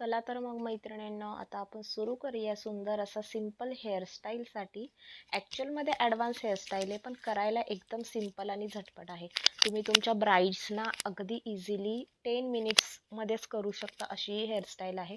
चला तर मग मैत्रिणींना आता आपण सुरू करूया सुंदर असा सिंपल हेअरस्टाईलसाठी ॲक्च्युअलमध्ये ॲडव्हान्स हेअरस्टाईल आहे पण करायला एकदम सिंपल आणि झटपट आहे. तुम्ही तुमच्या ब्राईड्सना अगदी इझिली टेन मिनिट्समध्येच करू शकता अशी हेअरस्टाईल आहे.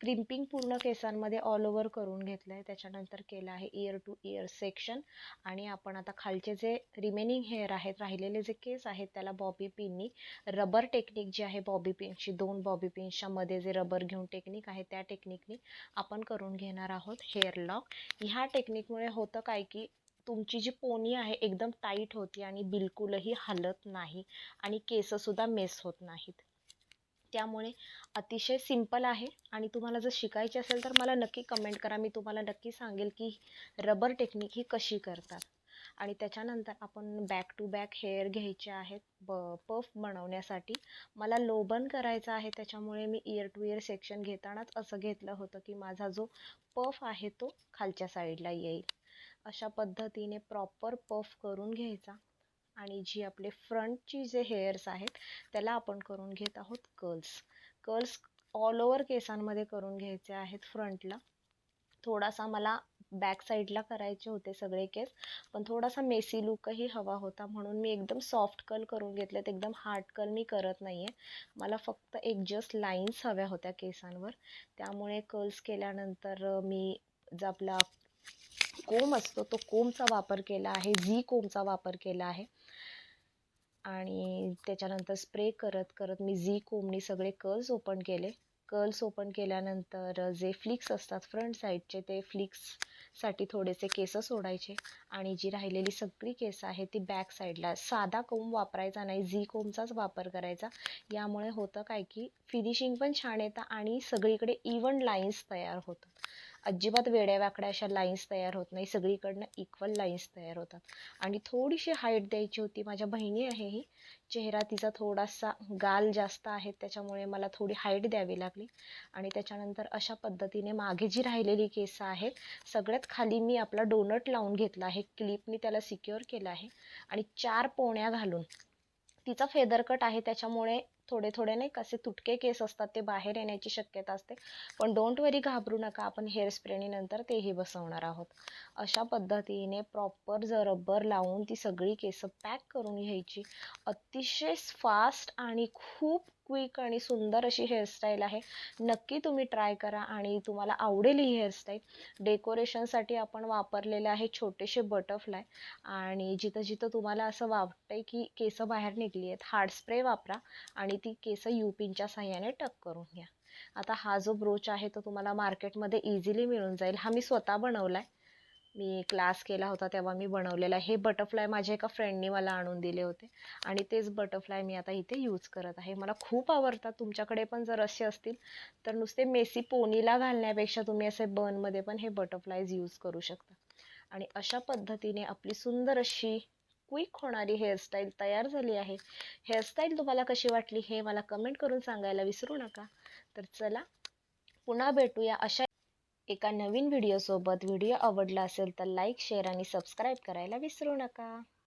क्रिम्पिंग पूर्ण केसांमध्ये ऑल ओव्हर करून घेतलं आहे त्याच्यानंतर केलं आहे इयर टू इयर सेक्शन आणि आपण आता खालचे जे रिमेनिंग हेअर आहेत राहिलेले जे केस आहेत त्याला बॉबी पिननी रबर टेक्निक जी आहे बॉबी पिनची दोन बॉबी पिन्सच्या मध्ये जे रबर घेऊन टेक्निक आहे त्या टेक्निकनी आपण करून घेणार आहोत हेअर लॉक ह्या टेक्निकमुळे होतं काय की तुमची जी पोनी आहे एकदम टाईट होती आणि बिलकुलही हलत नाही आणि केससुद्धा मेस होत नाहीत. त्यामुळे अतिशय सिंपल आहे. आणि तुम्हाला जर शिकायचे असेल तर मला नक्की कमेंट करा. मी तुम्हाला नक्की सांगेल की रबर टेक्निक ही कशी करतात. आणि त्याच्यानंतर आपण बॅक टू बॅक हेअर घ्यायचे आहेत. ब पफ बनवण्यासाठी. मला लोबन करायचं आहे. त्याच्यामुळे मी इयर टू इयर सेक्शन घेतानाच असं घेतलं होतं की माझा जो पफ आहे तो खालच्या साईडला येईल. अशा पद्धतीने प्रॉपर पफ करून घ्यायचा. आणि जी आपले फ्रंटची जे हेअर्स आहेत त्याला आपण करून घेत आहोत कर्ल्स. कर्ल्स ऑल ओव्हर केसांमध्ये करून घ्यायचे आहेत फ्रंटला. थोडासा मला बॅक साईडला करायचे होते सगळे केस पण थोडासा मेसी लुकही हवा होता म्हणून मी एकदम सॉफ्ट कल करून घेतलेत. एकदम हार्ड कल मी करत नाही आहे मला फक्त एक जस्ट लाईन्स हव्या होत्या केसांवर. त्यामुळे कर्ल्स केल्यानंतर मी जो आपला कोम असतो तो कोमचा वापर केला आहे झी कोमचा वापर केला आहे. आणि त्याच्यानंतर स्प्रे करत करत मी झी कोमनी सगळे कर्ल्स ओपन केले. कर्ल्स ओपन केल्यानंतर जे फ्लिक्स असतात फ्रंट साईडचे ते फ्लिक्ससाठी थोडेसे केस सोडायचे. आणि जी राहिलेली सगळी केस आहे ती बॅक साईडला साधा कोंब वापरायचा नाही झी कोमचाच वापर करायचा. यामुळे होतं काय की फिनिशिंग पण छान येतं आणि सगळीकडे इवन लाईन्स तयार होतात. अजिबात वेड्या वाकड्या अशा लाईन्स तयार होत नाही. सगळीकडनं इक्वल लाईन्स तयार होतात. आणि थोडीशी हाईट द्यायची होती. माझ्या बहिणी आहे ही. चेहरा तिचा थोडासा गाल जास्त आहे. त्याच्यामुळे मला थोडी हाईट द्यावी लागली. आणि त्याच्यानंतर अशा पद्धतीने मागे जी राहिलेली केस आहेत सगळ्यात खाली मी आपला डोनट लावून घेतला आहे. क्लिपनी त्याला सिक्युअर केलं आहे. आणि चार पोण्या घालून तिचा फेदर कट आहे त्याच्यामुळे थोडे थोडे नाही कसे तुटके केस असतात ते बाहेर येण्याची शक्यता असते. पण डोंट वरी घाबरू नका आपण हेअर स्प्रेनी नंतर तेही बसवणार आहोत. अशा पद्धतीने प्रॉपर जर रबर लावून ती सगळी केस पॅक करून घ्यायची. अतिशय फास्ट आणि खूप क्विक आणि सुंदर अशी हेअरस्टाईल आहे. नक्की तुम्ही ट्राय करा आणि तुम्हाला आवडेल ही हेअरस्टाईल डेकोरेशनसाठी आपण वापरलेले आहे छोटेसे बटरफ्लाय आणि जिथं जिथं तुम्हाला असं वाटतंय की केसं बाहेर निघली आहेत हार्ड स्प्रे वापरा आणि ती केस युपिनच्या साह्याने टक करून घ्या. आता हा जो ब्रोच आहे तो तुम्हाला मार्केटमध्ये इझिली मिळून जाईल. हा मी स्वतः बनवला आहे मी क्लास केला होता तेव्हा मी बनवलेला. हे बटरफ्लाय माझ्या एका फ्रेंडनी मला आणून दिले होते. आणि तेच बटरफ्लाय मी आता इथे यूज करत आहे. मला खूप आवडतात. तुमच्याकडे पण जर असे असतील तर नुसते मेसी पोनीला घालण्यापेक्षा तुम्ही असे बनमध्ये पण हे बटरफ्लायज यूज करू शकता. आणि अशा पद्धतीने आपली सुंदर अशी क्विक होणारी हेअरस्टाईल तयार झाली आहे. हेअरस्टाईल तुम्हाला कशी वाटली हे मला कमेंट करून सांगायला विसरू नका. तर चला पुन्हा भेटूया. अशा एका नवीन व्हिडिओसोबत व्हिडिओ आवडला असेल तर लाईक शेअर आणि सबस्क्राईब करायला विसरू नका.